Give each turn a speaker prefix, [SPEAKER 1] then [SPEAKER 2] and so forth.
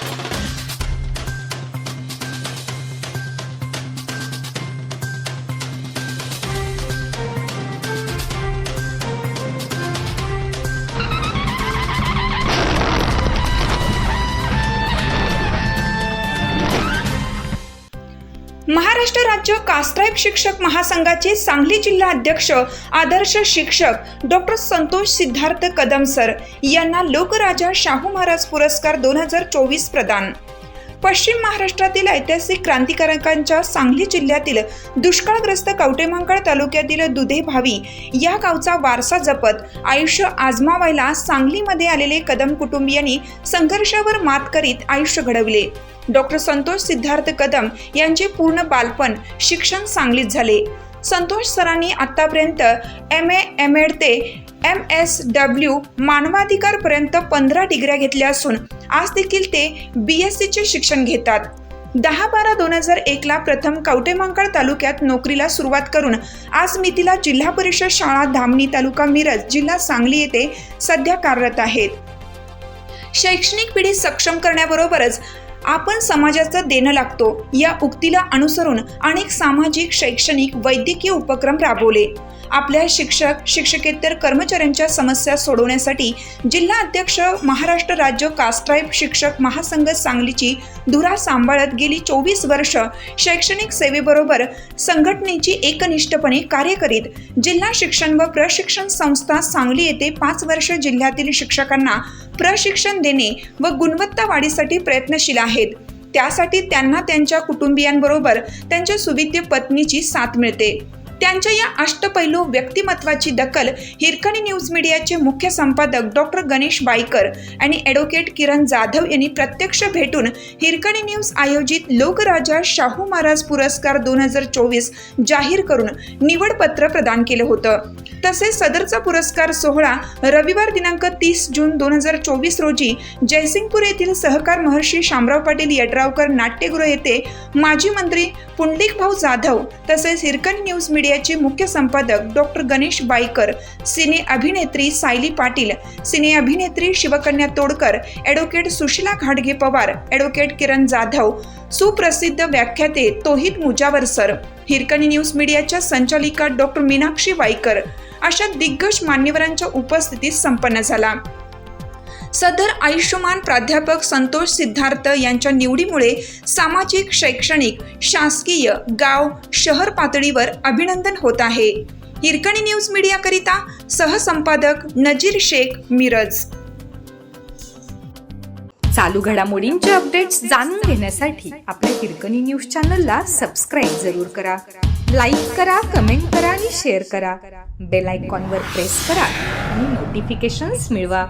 [SPEAKER 1] Thank you. Maharashtra राज्य कास्ट्राईब शिक्षक महासंघाचे सांगली जिल्हा अध्यक्ष आदर्श शिक्षक डॉक्टर संतोष सिद्धार्थ कदम सर यांना लोकराजा शाहू महाराज पुरस्कार दोन हजार चोवीस प्रदान. पश्चिम महाराष्ट्रातील ऐतिहासिक क्रांतिकारकांच्या सांगली जिल्ह्यातील दुष्काळग्रस्त कवटेमंकाळ तालुक्यातील दुधे भावी या गावचा वारसा जपत आयुष्य आजमावायला सांगलीमध्ये आलेले कदम कुटुंबियांनी संघर्षावर मात करीत आयुष्य घडविले. डॉक्टर संतोष सिद्धार्थ कदम यांचे पूर्ण बालपण शिक्षण सांगलीत झाले. संतोष सरांनी आतापर्यंत एम ए एम एड ते एम एस डब्ल्यू मानवाधिकारपर्यंत पंधरा डिग्र्या घेतल्या असून आज देखील ते बी एस सीचे शिक्षण घेतात. दहा बारा दोन हजार एकला प्रथम कवटेमंकाळ तालुक्यात नोकरीला सुरुवात करून आज मितीला जिल्हा परिषद शाळा धामणी तालुका मिरज जिल्हा सांगली येथे सध्या कार्यरत आहेत. शैक्षणिक पिढी सक्षम करण्याबरोबरच आपण समाजाचं देणं लागतो. या उक्तीला अनुसरून अनेक सामाजिक शैक्षणिक वैद्यकीय उपक्रम राबवले. आपल्या शिक्षक शिक्षकेतर कर्मचाऱ्यांच्या समस्या सोडवण्यासाठी जिल्हा अध्यक्ष महाराष्ट्र राज्य कास्ट्राईब शिक्षक महासंघ सांगलीची धुरा सांभाळत गेली चोवीस वर्ष शैक्षणिक सेवेबरोबर संघटनेची एकनिष्ठपणे कार्य करीत जिल्हा शिक्षण व प्रशिक्षण संस्था सांगली येथे पाच वर्ष जिल्ह्यातील शिक्षकांना प्रशिक्षण देणे व गुणवत्ता वाढीसाठी प्रयत्नशील आहेत. त्यासाठी त्यांना त्यांच्या कुटुंबियांबरोबर त्यांच्या सुविद्य पत्नीची साथ मिळते. त्यांच्या या अष्टपैलू व्यक्तिमत्वाची दखल हिरकणी न्यूज मीडियाचे मुख्य संपादक डॉक्टर गणेश बाईकर आणि ॲडव्होकेट किरण जाधव यांनी प्रत्यक्ष भेटून हिरकणी न्यूज आयोजित लोकराजा शाहू महाराज पुरस्कार दोन हजार चोवीस जाहीर करून निवडपत्र प्रदान केलं होतं. तसेच सदरचा पुरस्कार सोहळा रविवार दिनांक तीस जून दोन हजार चोवीस रोजी जयसिंगपूर येथील सहकार महर्षी शामराव पाटील यड्रावकर नाट्यगृह येथे माजी मंत्री पुंडलिक भाऊ जाधव तसेच हिरकणी न्यूज मीडिया मीडियाचे मुख्य संपादक डॉक्टर गणेश बाईकर सिने अभिनेत्री सायली पाटील सिने अभिनेत्री शिवकन्या तोडकर ॲडव्होकेट सुशिला घाटगे पवार ॲडव्होकेट किरण जाधव सुप्रसिद्ध व्याख्याते तोहित मुजावर सर हिरकणी न्यूज मीडियाच्या संचालिका डॉक्टर मीनाक्षी वाईकर अशा दिग्गज मान्यवरांच्या उपस्थितीत संपन्न झाला. सदर आयुष्यमान प्राध्यापक संतोष सिद्धार्थ यांच्या निवडीमुळे सामाजिक शैक्षणिक शासकीय गाव शहर पातळीवर अभिनंदन होत आहे. हिरकणी न्यूज मीडियाकरिता सहसंपादक नजीर शेख मिरज.
[SPEAKER 2] चालू घडामोडींचे अपडेट्स जाणून घेण्यासाठी आपल्या हिरकणी न्यूज चॅनलला सबस्क्राईब जरूर करा. लाईक करा कमेंट करा आणि शेअर करा. बेल आयकॉनवर प्रेस करा आणि नोटिफिकेशन्स मिळवा.